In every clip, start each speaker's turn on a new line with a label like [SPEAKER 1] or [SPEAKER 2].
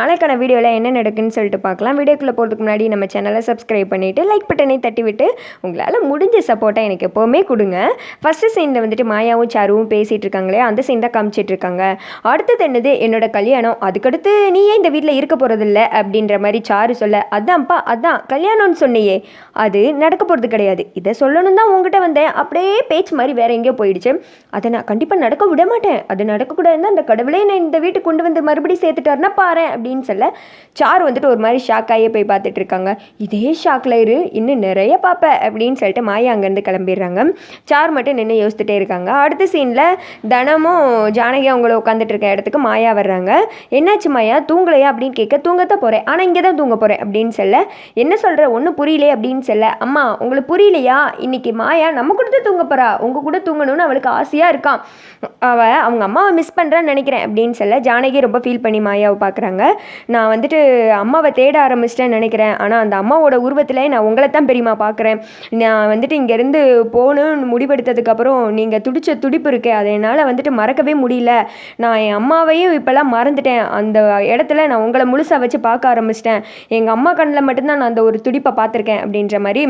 [SPEAKER 1] நாளைக்கான வீடியோவில் என்ன நடக்குன்னு சொல்லிட்டு பார்க்கலாம். வீடியோக்குள்ளே போகிறதுக்கு முன்னாடி நம்ம சேனலை சப்ஸ்கிரைப் பண்ணிவிட்டு லைக் பட்டனை தட்டி விட்டு உங்களால் முடிஞ்ச சப்போர்ட்டாக எனக்கு எப்போவுமே கொடுங்க. ஃபஸ்ட்டு சீனில் வந்துட்டு மாயாவும் சாருவும் பேசிகிட்டு இருக்காங்களே அந்த சீன் தான் காமிச்சிட்டு இருக்காங்க. அடுத்தது என்னது? என்னோட கல்யாணம். அதுக்கடுத்து நீ ஏன் இந்த வீட்டில் இருக்க போகிறதில்ல அப்படின்ற மாதிரி சாரு சொல்ல அதான்ப்பா அதான் கல்யாணம்னு சொன்னியே. அது நடக்க போகிறது கிடையாது. இதை சொல்லணும் தான் உங்ககிட்ட வந்தேன். அப்படியே பேச்சு மாதிரி வேற எங்கேயோ போயிடுச்சு. அதை நான் கண்டிப்பாக நடக்க விட மாட்டேன். அது நடக்கக்கூடாதுன்னு அந்த கடவுளே நான் இந்த வீட்டுக்கு கொண்டு வந்து மறுபடியும் சேர்த்துட்டாருன்னா பாரு அப்படின்னு சொல்ல சார் வந்துட்டு ஒரு மாதிரி ஷாக் ஆகியே போய் பார்த்துட்டு இருக்காங்க. இதே ஷாக்ல இரு இன்னும் நிறைய பார்ப்ப அப்படின்னு சொல்லிட்டு மாயா அங்கேருந்து கிளம்பிடுறாங்க. சார் மட்டும் நின்று யோசித்துட்டே இருக்காங்க. அடுத்த சீனில் தனமும் ஜானகி அவங்கள உட்காந்துட்டு இருக்க இடத்துக்கு மாயா வர்றாங்க. என்னாச்சு மாயா? தூங்கலையா? அப்படின்னு கேட்க தூங்கத்தான் போகிறேன் ஆனால் இங்கே தான் தூங்க போகிறேன் அப்படின்னு சொல்ல என்ன சொல்கிற ஒன்றும் புரியலையே. அப்படின்னு சொல்ல அம்மா உங்களுக்கு புரியலையா? இன்னைக்கு மாயா நம்ம கூட தான் தூங்க போகிறா உங்கள் கூட தூங்கணும்னு அவளுக்கு ஆசையாக இருக்கான் அவள் அவங்க அம்மாவை மிஸ் பண்ணுறான்னு நினைக்கிறேன். அப்படின்னு சொல்ல ஜானகி ரொம்ப ஃபீல் பண்ணி மாயாவை பார்க்குறாங்க. நான் வந்துட்டு அம்மாவை தேட ஆரம்பிச்சிட்டேன்னு நினைக்கிறேன். ஆனால் அந்த அம்மாவோட உருவத்தில் நான் உங்களை தான் பெரியமா பார்க்குறேன். நான் வந்துட்டு இங்கேருந்து போகணும்னு முடிவெடுத்ததுக்கப்புறம் நீங்கள் துடிச்ச துடிப்பு இருக்கே அதை என்னால் வந்துட்டு மறக்கவே முடியல. நான் என் அம்மாவையும் இப்போல்லாம் மறந்துட்டேன். அந்த இடத்துல நான் உங்களை முழுசாக வச்சு பார்க்க ஆரம்பிச்சிட்டேன். எங்கள் அம்மா கண்ணில் மட்டும்தான் நான் அந்த ஒரு துடிப்பை பார்த்துருக்கேன் அப்படின்ற மாதிரி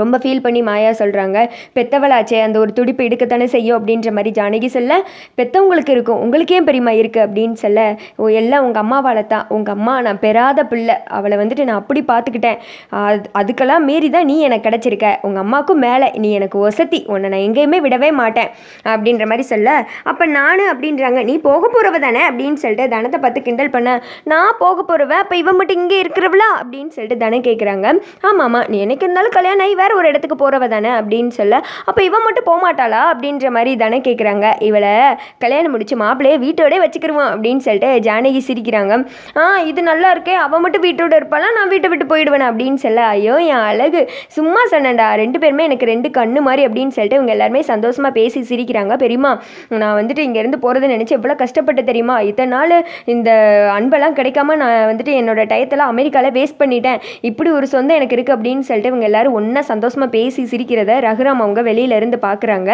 [SPEAKER 1] ரொம்ப ஃபீல் பண்ணி மாயா சொல்கிறாங்க பெத்தவளாச்சே அந்த ஒரு துடிப்பு எடுக்கத்தானே செய்யும்? அப்படின்ற மாதிரி ஜானகி சொல்ல பெத்தவங்களுக்கு இருக்கும் உங்களுக்கு ஏன் பெரியமா இருக்குது அப்படின்னு சொல்ல ஓ எல்லாம் உங்கள் அம்மாவால் தான் உங்கள் அம்மா நான் பெறாத பிள்ளை அவளை வந்துட்டு நான் அப்படி பார்த்துக்கிட்டேன். அது அதுக்கெல்லாம் மீறி தான் நீ எனக்கு கிடச்சிருக்க. உங்கள் அம்மாவுக்கும் மேலே நீ எனக்கு ஒசத்தி உன்னை நான் எங்கேயுமே விடவே மாட்டேன். அப்படின்ற மாதிரி சொல்ல அப்போ நான்? அப்படின்றாங்க நீ போக போகிறவ தானே? அப்படின்னு சொல்லிட்டு தனத்தை பார்த்து கிண்டல் பண்ண நான் போக போகிறவ அப்போ இவன் மட்டும் இங்கே இருக்கிறவளா? அப்படின்னு சொல்லிட்டு தனம் கேட்குறாங்க ஆமாம் ஆமாம் நீ எனக்கு இருந்தாலும் கல்யாணம் ஆகி வேற ஒரு இடத்துக்கு போகிறவ தானே அப்படின்னு சொல்ல அப்போ இவன் மட்டும் போகமாட்டாளா அப்படின்ற மாதிரி தானே கேட்குறாங்க இவளை கல்யாணம் முடிச்சு மாப்பிள்ளையே வீட்டோடே வச்சுக்கிருவான் அப்படின்னு சொல்லிட்டு ஜானகி சிரிக்கிறாங்க. ஆ இது நல்லா இருக்கே அவன் மட்டும் வீட்டோட இருப்பாளா? நான் வீட்டை விட்டு போயிடுவேன் அப்படின்னு சொல்ல ஐயோ என் அழகு. சும்மா சொன்னேன்டா ரெண்டு பேருமே எனக்கு ரெண்டு கண்ணு மாதிரி அப்படின்னு சொல்லிட்டு இவங்க எல்லாருமே சந்தோஷமாக பேசி சிரிக்கிறாங்க. பெரியமா நான் வந்துட்டு இங்கேருந்து போகிறத நினச்சி எவ்வளோ கஷ்டப்பட்டு தெரியுமா? இத்தனை நாள் இந்த அன்பெல்லாம் கிடைக்காம நான் வந்துட்டு என்னோட டயத்தெல்லாம் அமெரிக்காவில் வேஸ்ட் பண்ணிட்டேன். இப்படி ஒரு சொந்தம் எனக்கு இருக்குது அப்படின்னு சொல்லிட்டு இவங்க எல்லாரும் ஒன்றா சந்தோஷமாக பேசி சிரிக்கிறத ரகுராம் அவங்க வெளியிலேருந்து பார்க்குறாங்க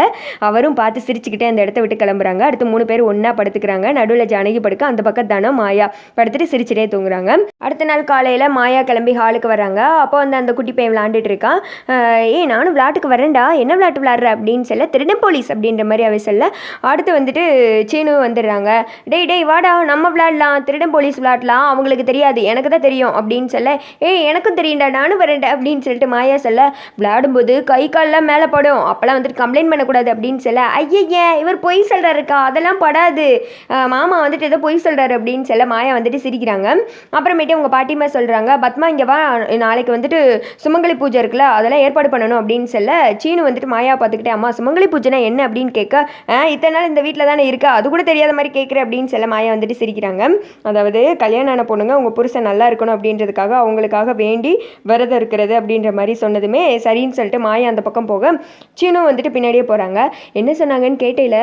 [SPEAKER 1] அவரும் பார்த்து சிரிச்சுக்கிட்டே அந்த இடத்த விட்டு கிளம்புறாங்க. அடுத்து மூணு பேர் ஒன்றா படுத்துக்கிறாங்க. நடுவில் ஜானகி படுக்க அந்த பக்கம் தனம் மாயா படுத்துட்டு சிரிச்சிட்டே தூங்குறாங்க. அடுத்த நாள் காலையில் மாயா கிளம்பி ஹாலுக்கு வராங்க அப்போ வந்து அந்த குட்டி பையன் விளாண்டுட்டு இருக்கான். ஏ ஏய் நானும் விளாட்டுக்கு வரேன்டா என்ன விளாட்டு விளாட்ற அப்படின்னு சொல்ல திருடன் போலீஸ் அப்படின்ற மாதிரி அவை சொல்ல. அடுத்து வந்துட்டு சீனு வந்துடுறாங்க. டேய் டேய் வாடா. நம்ம விளாட்லாம் திருடன் போலீஸ் விளாட்லாம் அவங்களுக்கு தெரியாது. எனக்கு தான் தெரியும். அப்படின்னு சொல்ல ஏய் எனக்கும் தெரியும்டா. நானும் வரேன்டா. அப்படின்னு சொல்லிட்டு மாயா சொல்ல விளையாடும்போது கை கால்லாம் மேலே படும். அப்போல்லாம் வந்துட்டு கம்ப்ளைண்ட் பண்ணக்கூடாது அப்படின்னு சொல்ல ஐயய்ய இவர் பொய் சொல்கிறாருக்கா அதெல்லாம் படாது. மாமா வந்துட்டு ஏதோ பொய் சொல்கிறாரு அப்படின்னு சொல்ல மாயா வந்துட்டு சிரிக்கிறாங்க. அப்புறமேட்டு உங்கள் பாட்டிமா சொல்கிறாங்க பத்மா இங்கே வா நாளைக்கு வந்துட்டு சுமங்கலி பூஜை இருக்குல்ல அதெல்லாம் ஏற்பாடு பண்ணணும். அப்படின்னு சொல்ல சீனு வந்துட்டு மாயா பார்த்துக்கிட்டே அம்மா சுமங்கலி பூஜைனா என்ன? அப்படின்னு கேட்க "ஆ, இத்தனை நாள் இந்த வீட்டில் தானே இருக்கா? அது கூட தெரியாத மாதிரி கேட்குற? அப்படின்னு சொல்ல மாயா வந்துட்டு சிரிக்கிறாங்க. அதாவது கல்யாணம் ஆன பொண்ணுங்க உங்கள் புருஷன் நல்லா இருக்கணும் அப்படின்றதுக்காக அவங்களுக்காக வேண்டி விரதம் இருக்கிறது அப்படின்ற மாதிரி சொன்னதுமே சரின்னு சொல்லிட்டு மாயா அந்த பக்கம் போக சீனும் வந்துட்டு பின்னாடியே போகிறாங்க என்ன சொன்னாங்கன்னு கேட்டையில்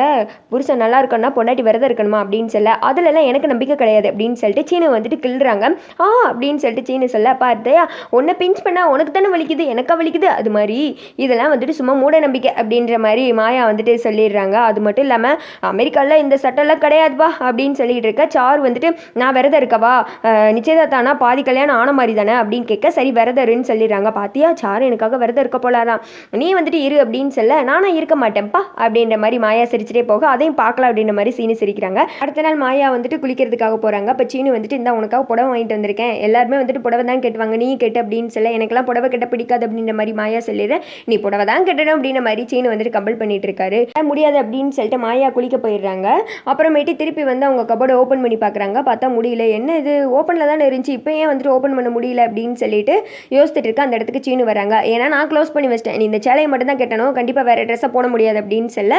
[SPEAKER 1] புருஷன் நல்லா இருக்கணும்னா பொண்டாட்டி விரதம் இருக்கணுமா? அப்படின்னு சொல்ல அதுலலாம் எனக்கு நம்பிக்கை கிடையாது. அப்படின்னு சொல்லிட்டு சீனு வந்துட்டு கிள்ளுறாங்க. ஆ அப்படின்னு சொல்லிட்டு சீனு சொல்ல பார்த்தையா உன்னை பிஞ்ச் பண்ணால் உனக்கு தானே வலிக்குது எனக்கா வலிக்குது? அது மாதிரி இதெல்லாம் வந்துட்டு சும்மா மூட நம்பிக்கை அப்படின்ற மாதிரி மாயா வந்துட்டு சொல்லிடுறாங்க. அது மட்டும் இல்லாமல் அமெரிக்காவில் இந்த சட்டம்லாம் கிடையாதுப்பா அப்படின்னு சொல்லிட்டு இருக்க சார் வந்துட்டு நான் விரதம் இருக்கவா? நிச்சயதாத்தானா நிச்சயதார்த்தானா பாதி கல்யாணம் ஆன மாதிரி தானே? அப்படின்னு கேட்க சரி விரதம் சொல்லிடுறாங்க. பார்த்தியா சார் எனக்காக விரதம் இருக்க போலாராம் நீ வந்துட்டு இரு அப்படின்னு சொல்ல நானும் இருக்க மாட்டேன்ப்பா அப்படின்ற மாதிரி மாயா சிரிச்சிட்டே போக அதையும் பார்க்கலாம் அப்படின்ற மாதிரி சீனு சிரிக்கிறாங்க. அடுத்த நாள் மாயா வந்துட்டு குளிக்கிறதுக்காக போகிறாங்க அப்போ சீனு வந்துட்டு இந்த உனக்காக புடவை வாங்கிட்டு வந்திருக்கேன். எல்லாருமே வந்துட்டு புடவை தான் கேட்டுவாங்க. நீ கேட்டு அப்படின்னு சொல்ல எனக்கெல்லாம் புடவை கட்ட பிடிக்காது அப்படின்ற மாதிரி மாயா சொல்லிடுறேன் நீ புடவை தான் கட்டணும் அப்படின்ற மாதிரி சீனு வந்துட்டு கம்பல் பண்ணிட்டு இருக்காரு. முடியாது அப்படின்னு சொல்லிட்டு மாயா குளிக்க போயிடுறாங்க. அப்புறமேட்டு திருப்பி வந்து அவங்க கபோர்டை ஓப்பன் பண்ணி பார்க்குறாங்க பார்த்தா முடியல. என்ன இது? ஓப்பனில் தானே இருந்துச்சு. இப்போ ஏன் வந்துட்டு ஓப்பன் பண்ண முடியல? அப்படின்னு சொல்லிட்டு யோசிச்சுட்டு இருக்க அந்த இடத்துக்கு சீனு வராங்க. ஏன்னா நான் க்ளோஸ் பண்ணி வச்சிட்டேன். நீ இந்த சேலையை மட்டும் தான் கட்டணும். கண்டிப்பாக வேறு ட்ரெஸ்ஸை போட முடியாது அப்படின்னு சொல்ல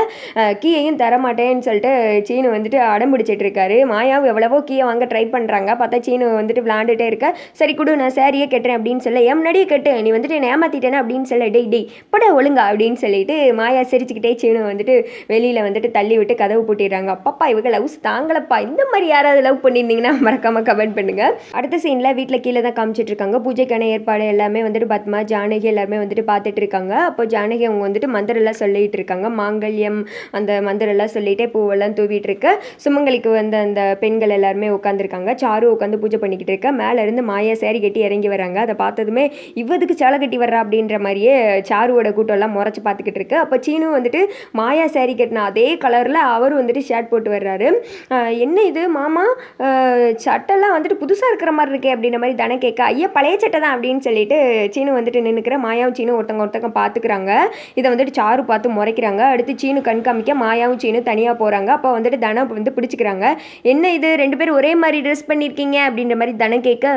[SPEAKER 1] கீயையும் தர மாட்டேன்னு சொல்லிட்டு சீனு வந்துட்டு அடம் பிடிச்சிட்டு இருக்காரு. மாயாவும் எவ்வளவோ கீயை வாங்க ட்ரை பண்ணுறாங்க பார்த்தா சீனு வந்துட்டு விளாண்டுட்டே இருக்க. சரி கொடு நான் சேரியே கெட்டுறேன் அப்படின்னு சொல்ல என் முன்னாடியே கெட்டு? நீ வந்துட்டு என்னை ஏமாத்திட்டேனா அப்படின்னு சொல்ல டேய் டெய் பட ஒழுங்கா அப்படின்னு சொல்லிட்டு மாயா சிரிச்சுக்கிட்டே சீனு வந்துட்டு வெளியில் வந்துட்டு தள்ளி விட்டு கதவு பூட்டிடுறாங்க. அப்பப்பா இவங்க லவ்ஸ் தாங்களப்பா இந்த மாதிரி யாராவது லவ் பண்ணியிருந்தீங்கன்னா மறக்காம கமெண்ட் பண்ணுங்கள் அடுத்த சீனில் வீட்டில் கீழே தான் காமிச்சிட்டு இருக்காங்க. பூஜைக்கான ஏற்பாடு எல்லாமே வந்துட்டு பத்மா ஜானகி எல்லாருமே எல்லாருமே வந்துட்டு பார்த்துட்டு இருக்காங்க அப்போ ஜானகி அவங்க வந்துட்டு மந்திரெல்லாம் சொல்லிட்டு இருக்காங்க மாங்கல்யம் அந்த மந்திரெல்லாம் சொல்லிட்டே பூவெல்லாம் தூவிட்டு இருக்க சுமங்கலிக்கு வந்த அந்த பெண்கள் எல்லாருமே உட்காந்துருக்காங்க சாரு உட்காந்து பூஜை பண்ணிக்கிட்டு இருக்க மேலே இருந்து மாயா சேரி கட்டி இறங்கி வராங்க. அதை பார்த்ததுமே இவ்வதுக்கு சேலை கட்டி வர்றா அப்படின்ற மாதிரியே சாருவோட கூட்டம் எல்லாம் பார்த்துக்கிட்டு இருக்கு அப்போ சீனு வந்துட்டு மாயா சேரி கட்டின அதே கலரில் அவரும் வந்துட்டு ஷர்ட் போட்டு வர்றாரு. என்ன இது மாமா? சட்டெல்லாம் வந்துட்டு புதுசாக இருக்கிற மாதிரி இருக்கே அப்படின்ற மாதிரி தானே கேட்க. ஐயா பழைய சட்டை தான் அப்படின்னு சொல்லிட்டு சீனு வந்துட்டு நின்றுக்கிற மாயாவும் சீனு ஒருத்தங்க ஒருத்தங்க பார்த்துக்கிறாங்க இதை வந்துட்டு சாரு பார்த்து முறைக்கிறாங்க. அடுத்து சீனு கண்காமிக்க மாயாவும் சீனு தனியாக போகிறாங்க அப்போ வந்துட்டு தனம் வந்து பிடிச்சிக்கிறாங்க. என்ன இது? ரெண்டு பேரும் ஒரே மாதிரி ட்ரெஸ் பண்ணியிருக்கீங்க அப்படின்ற மாதிரி தனம் கேட்க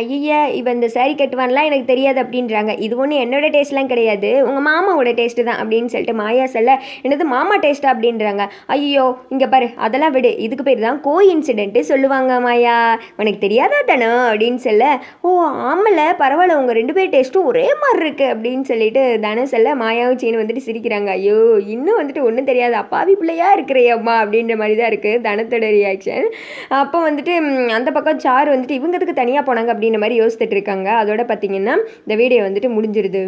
[SPEAKER 1] ஐயா இவன் இந்த சாரி கட்டுவான்லாம் எனக்கு தெரியாது அப்படின்றாங்க. இது ஒன்று என்னோட டேஸ்ட்லாம் கிடையாது. உங்கள் மாமாவோட டேஸ்ட்டு தான் அப்படின்னு சொல்லிட்டு மாயா சொல்ல என்னது மாமா டேஸ்ட்டா அப்படின்றாங்க. ஐயோ இங்கே பாரு அதெல்லாம் விடு. இதுக்கு பேர் தான் கோ இன்சிடென்ட்டு சொல்லுவாங்க மாயா. உனக்கு தெரியாதா தானே? அப்படின்னு சொல்ல ஓ ஆமல. பரவாயில்ல. உங்கள் ரெண்டு பேர் டேஸ்ட்டும் ஒரே மாதிரி இருக்கு. அப்படின்னு சொல்லிட்டு தன சொல்ல மாயாவும் சீனு வந்துட்டு சிரிக்கிறாங்க. ஐயோ இன்னும் வந்துட்டு ஒன்றும் தெரியாது. அப்பாவி பிள்ளையா இருக்கிறையம்மா அப்படின்ற மாதிரி தான் இருக்குது தனத்தோட ரியாக்ஷன் அப்போ வந்துட்டு அந்த பக்கம் சார் வந்துட்டு இவங்கிறதுக்கு தனியாக போனாங்க அப்படின்ற மாதிரி யோசித்துட்டு இருக்காங்க. அதோட பார்த்தீங்கன்னா இந்த வீடியோ வந்துட்டு முடிஞ்சிருது.